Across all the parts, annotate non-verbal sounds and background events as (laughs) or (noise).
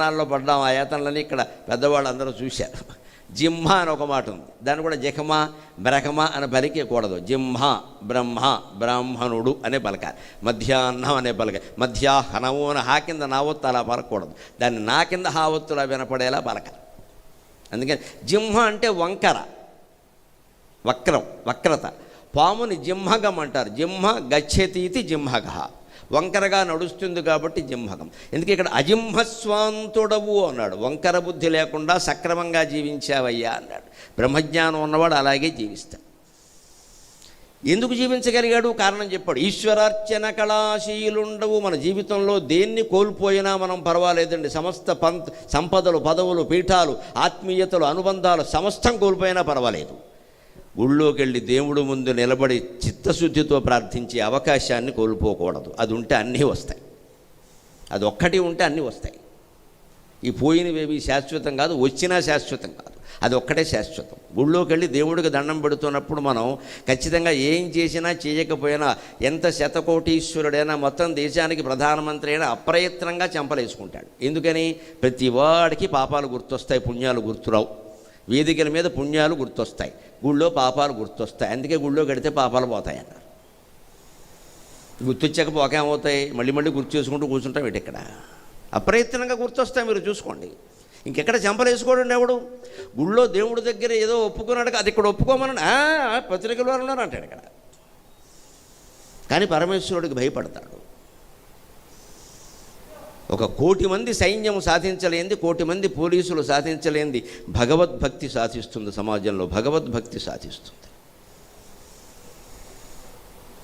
యాతనాల్లో పడ్డాం ఆ యాతనలని ఇక్కడ పెద్దవాళ్ళు అందరూ చూశారు. జింహ అని ఒక మాట ఉంది. దాన్ని కూడా జఖమ బ్రహమ అని పలికేయకూడదు జింహ బ్రహ్మ బ్రాహ్మణుడు అనే పలకాలి. మధ్యాహ్నం అనే పలకాలి మధ్యాహ్నము అని హా కింద నావత్తు అలా పలకూడదు దాన్ని నా కింద హావత్తులా వినపడేలా పలకాలి. అందుకని జింహ అంటే వంకర వక్రం వక్రత. పాముని జింహగం అంటారు. జింహ గచ్చతీతి జింహగ. వంకరగా నడుస్తుంది కాబట్టి జింహకం. ఎందుకే ఇక్కడ అజింహస్వాంతుడవు అన్నాడు. వంకర బుద్ధి లేకుండా సక్రమంగా జీవించావయ్యా అన్నాడు. బ్రహ్మజ్ఞానం ఉన్నవాడు అలాగే జీవిస్తాడు. ఎందుకు జీవించగలిగాడు? కారణం చెప్పాడు. ఈశ్వరార్చన కళాశీలుండవు. మన జీవితంలో దేన్ని కోల్పోయినా మనం పర్వాలేదండి. సమస్త పంత్ సంపదలు పదవులు పీఠాలు ఆత్మీయతలు అనుబంధాలు సమస్తం కోల్పోయినా పర్వాలేదు. గుళ్ళోకి వెళ్ళి దేవుడు ముందు నిలబడి చిత్తశుద్ధితో ప్రార్థించే అవకాశాన్ని కోల్పోకూడదు. అది ఉంటే అన్నీ వస్తాయి. అది ఒక్కటి ఉంటే అన్నీ వస్తాయి. ఈ పోయినవేవి శాశ్వతం కాదు వచ్చినా శాశ్వతం కాదు. అది ఒక్కటే శాశ్వతం. గుళ్ళోకి వెళ్ళి దేవుడికి దండం పెడుతున్నప్పుడు మనం ఖచ్చితంగా ఏం చేసినా చేయకపోయినా ఎంత శతకోటీశ్వరుడైనా మొత్తం దేశానికి ప్రధానమంత్రి అయినా అప్రయత్నంగా చెంపలేసుకుంటాడు. ఎందుకని? ప్రతి వాడికి పాపాలు గుర్తొస్తాయి పుణ్యాలు గుర్తురావు. వేదికల మీద పుణ్యాలు గుర్తొస్తాయి. గుళ్ళో పాపాలు గుర్తొస్తాయి. అందుకే గుళ్ళో కడితే పాపాలు పోతాయి అన్నారు గుర్తొచ్చాక పోకేమవుతాయి మళ్ళీ మళ్ళీ గుర్తు చేసుకుంటూ కూర్చుంటాం ఇటు ఇక్కడ? అప్రయత్నంగా గుర్తొస్తాయి మీరు చూసుకోండి. ఇంకెక్కడ చెంపలేసుకోండి ఎవడు? గుళ్ళో దేవుడి దగ్గర ఏదో ఒప్పుకున్నాడు అది ఇక్కడ ఒప్పుకోమని "ఆ, పత్రికల వారు ఉన్నారు అంటాడు ఇక్కడ. కానీ పరమేశ్వరుడికి భయపడతాడు. ఒక కోటి మంది సైన్యం సాధించలేంది కోటి మంది పోలీసులు సాధించలేంది. భగవద్భక్తి సాధిస్తుంది సమాజంలో భగవద్భక్తి సాధిస్తుంది.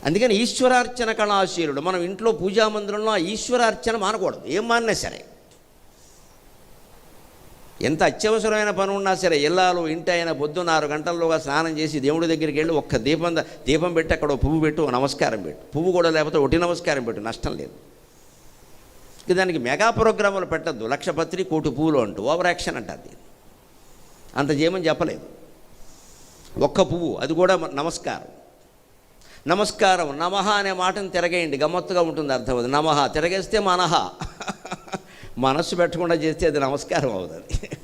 అందుకని ఈశ్వరార్చన కళాశీలుడు మనం ఇంట్లో పూజా మందిరంలో ఆ ఈశ్వరార్చన మానకూడదు ఏం మానినా సరే. ఎంత అత్యవసరమైన పని ఉన్నా సరే ఇల్లాలు ఇంటి అయినా పొద్దున్న ఆరు గంటల్లోగా స్నానం చేసి దేవుడి దగ్గరికి వెళ్ళి ఒక్క దీపం దీపం పెట్టి అక్కడ పువ్వు పెట్టు నమస్కారం పెట్టు. పువ్వు కూడా లేకపోతే ఒకటి నమస్కారం పెట్టు నష్టం లేదు. దానికి మెగా ప్రోగ్రాములు పెట్టద్దు. లక్ష పత్రి కోటి పువ్వులు అంటూ ఓవర్ యాక్షన్ అంటారు దీన్ని అంత చేయమని చెప్పలేదు. ఒక్క పువ్వు అది కూడా నమస్కారం. నమస్కారం నమః అనే మాటను తిరగేయండి. గమ్మత్తుగా ఉంటుంది అర్థం అది. నమః తిరగేస్తే మనహ (laughs) మనస్సు పెట్టకుండా చేస్తే అది నమస్కారం అవుతుంది.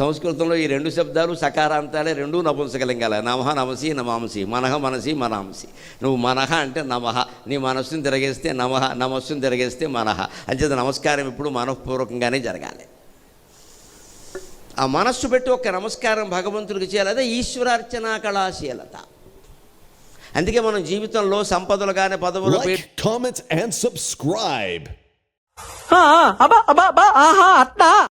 సంస్కృతంలో ఈ రెండు శబ్దాలు సకారాంతాలే రెండూ నపుంసకలింగాల. నమః నమసి నమాంసి. మనహ మనసి మనాంసి. నువ్వు మనహ అంటే నమః. నీ మనస్సును తిరగేస్తే నమః నమస్సును తిరగేస్తే మనహ అంచేత నమస్కారం ఇప్పుడు మనఃపూర్వకంగానే జరగాలి. ఆ మనస్సు పెట్టి ఒక నమస్కారం భగవంతుడికి చేయాలి. అదే ఈశ్వరార్చన కళాశీలత. అందుకే మనం జీవితంలో సంపదలు కానీ పదవులు subscribe. ఆ, అబ్బా అబ్బా అబ్బా ఆహా అట్లా